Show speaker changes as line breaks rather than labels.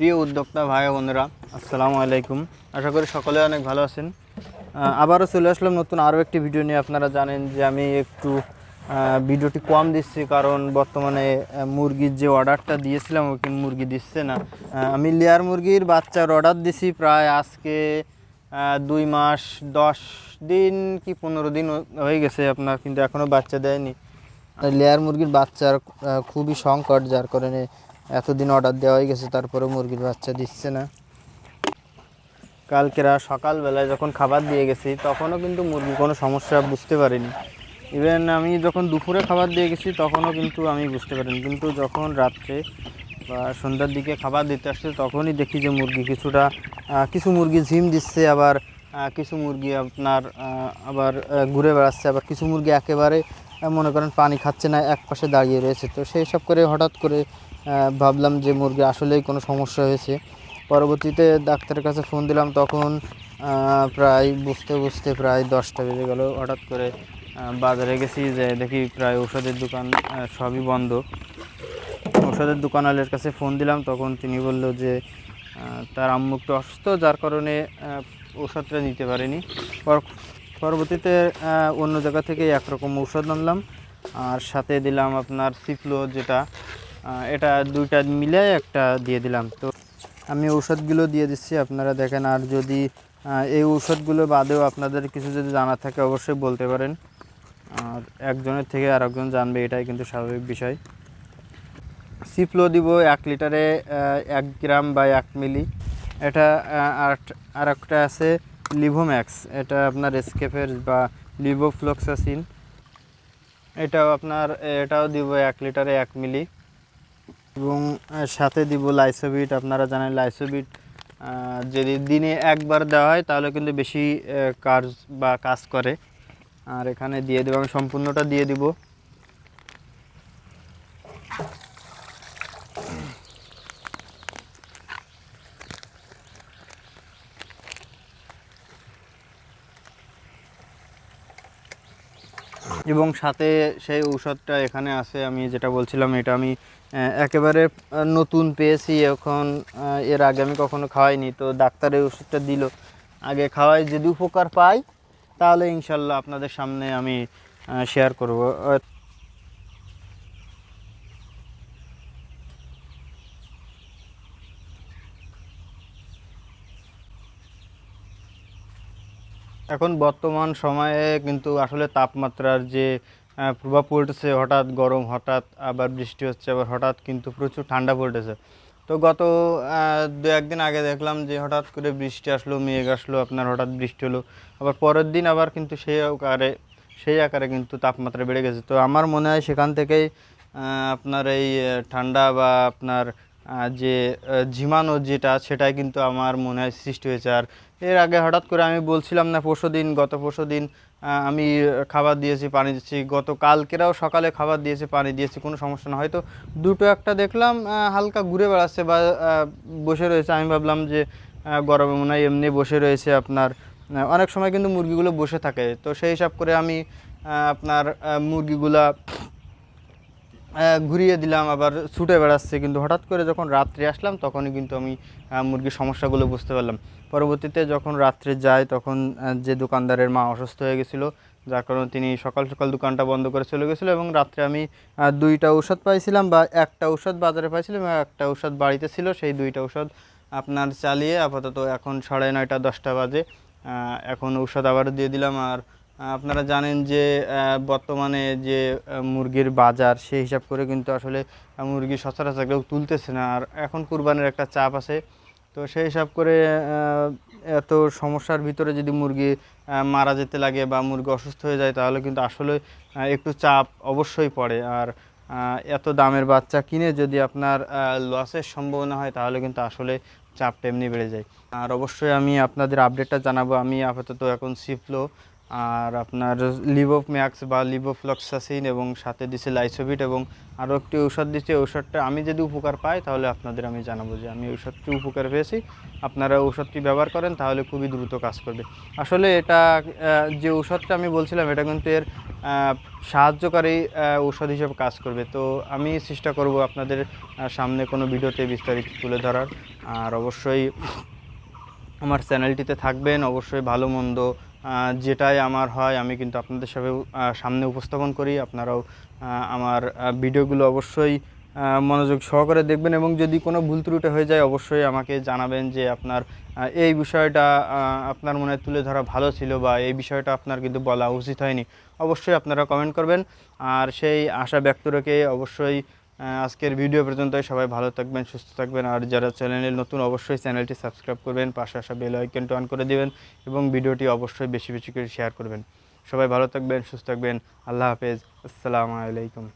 প্রিয় উদ্যোক্তা ভাই বোনেরা, আসসালামু আলাইকুম। আশা করি সকলে অনেক ভালো আছেন। আবারও চলে আসলাম নতুন আরও একটি ভিডিও নিয়ে। আপনারা জানেন যে আমি একটু ভিডিওটি কম দিচ্ছি কারণ বর্তমানে মুরগির যে অর্ডারটা দিয়েছিলাম, ওকে মুরগি দিচ্ছে না। আমি লেয়ার মুরগির বাচ্চার অর্ডার দিছি প্রায় আজকে দুই মাস, দশ দিন কি পনেরো দিন হয়ে গেছে আপনার, কিন্তু এখনও বাচ্চা দেয়নি। লেয়ার মুরগির বাচ্চার খুবই সংকট, যার কারণে এতদিন অর্ডার দেওয়া হয়ে গেছে, তারপরে মুরগির বাচ্চা দিচ্ছে না। কালকেরা সকালবেলায় যখন খাবার দিয়ে গেছি, তখনও কিন্তু মুরগি কোনো সমস্যা বুঝতে পারিনি। ইভেন আমি যখন দুপুরে খাবার দিয়ে গেছি, তখনও কিন্তু আমি বুঝতে পারিনি। কিন্তু যখন রাত্রে বা সন্ধ্যার দিকে খাবার দিতে আসছে, তখনই দেখি যে মুরগি কিছুটা কিছু মুরগি ঝিম দিচ্ছে, আবার কিছু মুরগি আপনার আবার ঘুরে বেড়াচ্ছে, আবার কিছু মুরগি একেবারে মনে করেন পানি খাচ্ছে না এক পাশে দাঁড়িয়ে রয়েছে। তো সেই সব করে হঠাৎ করে ভাবলাম যে মুরগি আসলেই কোনো সমস্যা হয়েছে। পরবর্তীতে ডাক্তারের কাছে ফোন দিলাম, তখন প্রায় বুঝতে বুঝতে প্রায় দশটা বেজে গেল। হঠাৎ করে বাজারে গেছি যে দেখি প্রায় ওষুধের দোকান সবই বন্ধ। ওষুধের দোকানওয়ালের কাছে ফোন দিলাম, তখন তিনি বলল যে তার আম্মু একটু অসুস্থ, যার কারণে ওষুধটা নিতে পারেনি। পর- পরবর্তীতে অন্য জায়গা থেকে একরকম ঔষধ আনলাম। আর সাথে দিলাম আপনার সিফ্লো যেটা এটা দুইটা মিলে একটা দিয়ে দিলাম। তো আমি ঔষধগুলো দিয়ে দিচ্ছি, আপনারা দেখেন। আর যদি এই ঔষধগুলো বাদেও আপনাদের কিছু যদি জানা থাকে, অবশ্যই বলতে পারেন। আর একজনের থেকে আরেকজন জানবে, এটাই কিন্তু স্বাভাবিক বিষয়। সিপ্লো দিব এক লিটারে এক গ্রাম বা এক মিলি। এটা আর একটা আছে লিভোম্যাক্স এটা আপনার এসকেফের বা লিভোফ্লক্সাসিন এটাও আপনার, এটাও দিব এক লিটারে এক মিলি। এবং সাথে দিব লাইসোবিট। আপনারা জানেন লাইসোবিট যদি দিনে একবার দেওয়া হয়, তাহলে কিন্তু বেশি কাজ বা কাজ করে। আর এখানে দিয়ে দেবো, আমি সম্পূর্ণটা দিয়ে দিব। এবং সাথে সেই ঔষধটা এখানে আছে, আমি যেটা বলছিলাম এটা আমি একেবারে নতুন পেয়েছি, এখন এর আগে আমি কখনো খাওয়াইনি, তো ডাক্তারের ওষুধটা দিল। আগে খাওয়াই, যদি উপকার পাই, তাহলে ইনশাল্লাহ আপনাদের সামনে আমি শেয়ার করব। এখন বর্তমান সময়ে কিন্তু আসলে তাপমাত্রার যে প্রভাব পড়তেছে, হঠাৎ গরম, হঠাৎ আবার বৃষ্টি হচ্ছে, আবার হঠাৎ কিন্তু প্রচুর ঠান্ডা পড়তেছে। তো গত দু, একদিন আগে দেখলাম যে, হঠাৎ করে বৃষ্টি আসলো, মেঘ আসলো, আপনার হঠাৎ বৃষ্টি হলো, আবার পরের দিন আবার কিন্তু সেই আকারে সেই আকারে কিন্তু তাপমাত্রা বেড়ে গেছে। তো আমার মনে হয় সেখান থেকেই আপনার এই ঠান্ডা বা আপনার যে ঝিমানো যেটা, সেটাই কিন্তু আমার মনে হয় সৃষ্টি হয়েছে। আর এর আগে হঠাৎ করে আমি বলছিলাম না, পরশু দিন, গত পরশু দিন আমি খাবার দিয়েছি, পানি দিচ্ছি গত কালকেরাও সকালে খাবার দিয়েছি, পানি দিয়েছি, কোনো সমস্যা না। হয়তো দুটো একটা দেখলাম হালকা ঘুরে বেড়াচ্ছে বা বসে রয়েছে। আমি ভাবলাম যে গরমে মনে হয় এমনি বসে রয়েছে আপনার অনেক সময় কিন্তু মুরগিগুলো বসে থাকে। তো সেই হিসাব করে আমি আপনার মুরগিগুলা ঘুরিয়ে দিলাম, আবার ছুটে বেড়াচ্ছে। কিন্তু হঠাৎ করে যখন রাত্রে আসলাম, তখনই কিন্তু আমি মুরগির সমস্যাগুলো বুঝতে পারলাম। পরবর্তীতে যখন রাত্রে যাই তখন যে দোকানদারের মা অসুস্থ হয়ে গেছিল, যার কারণে তিনি সকাল সকাল দোকানটা বন্ধ করে চলে গেছিল এবং রাত্রে আমি দুইটা ঔষধ পাইছিলাম বা একটা ঔষধ বাজারে পাইছিলাম একটা ঔষধ বাড়িতে ছিল। সেই দুইটা ঔষধ আপনার চালিয়ে আপাতত এখন সাড়ে নয়টা, দশটা বাজে। এখন ঔষধ আবার দিয়ে দিলাম আর আপনারা জানেন যে বর্তমানে যে মুরগির বাজার সেই হিসাব করে কিন্তু আসলে মুরগি সচরাচর কেউ তুলতেছে না। আর এখন কুরবানির একটা চাপ আছে। তো সেই হিসাব করে এত সমস্যার ভিতরে যদি মুরগি মারা যেতে লাগে বা মুরগি অসুস্থ হয়ে যায়, তাহলে কিন্তু আসলে একটু চাপ অবশ্যই পড়ে। আর এত দামের বাচ্চা কিনে যদি আপনার লসের সম্ভাবনা হয়, তাহলে কিন্তু আসলে চাপটা এমনি বেড়ে যায়। আর অবশ্যই আমি আপনাদের আপডেটটা জানাব। আমি আপাতত এখন সিফ্লো আর আপনার লিভো ম্যাক্স বা লিভোফ্লক্সাসিন এবং সাথে দিছে লাইসোভিট এবং আরও একটি ঔষধ দিচ্ছে ঔষধটা আমি যদি উপকার পাই, তাহলে আপনাদের আমি জানাব যে আমি ঔষধটি উপকার পেয়েছি। আপনারা ঔষধটি ব্যবহার করেন, তাহলে খুবই দ্রুত কাজ করবে। আসলে এটা যে ঔষধটা আমি বলছিলাম, এটা কিন্তু এর সাহায্যকারী ঔষধ হিসেবে কাজ করবে। তো আমি চেষ্টা করব আপনাদের সামনে কোনো ভিডিওতে বিস্তারিত তুলে ধরার। আর অবশ্যই আমার চ্যানেলটিতে থাকবেন, অবশ্যই ভালো মন্দ যেটাই আমার হয়, আমি কিন্তু আপনাদের সাথে সামনে উপস্থাপন করি। আপনারাও আমার ভিডিওগুলো অবশ্যই মনোযোগ সহকারে দেখবেন এবং যদি কোনো ভুল ত্রুটি হয়ে যায়, অবশ্যই আমাকে জানাবেন যে আপনার এই বিষয়টা আপনার মনে তুলে ধরা ভালো ছিল বা এই বিষয়টা আপনার কিন্তু বলা উচিত হয়নি। অবশ্যই আপনারা কমেন্ট করবেন। আর সেই আশা ব্যক্ত রেখে অবশ্যই আজকের ভিডিও পর্যন্ত সবাই ভালো থাকবেন, সুস্থ থাকবেন। আর যারা চ্যানেলে নতুন, অবশ্যই চ্যানেলটি সাবস্ক্রাইব করবেন, পাশে আসা বেল আইকনটি অন করে দিবেন এবং ভিডিওটি অবশ্যই বেশি বেশি করে শেয়ার করবেন। সবাই ভালো থাকবেন, সুস্থ থাকবেন। আল্লাহ হাফেজ। আসসালামু আলাইকুম।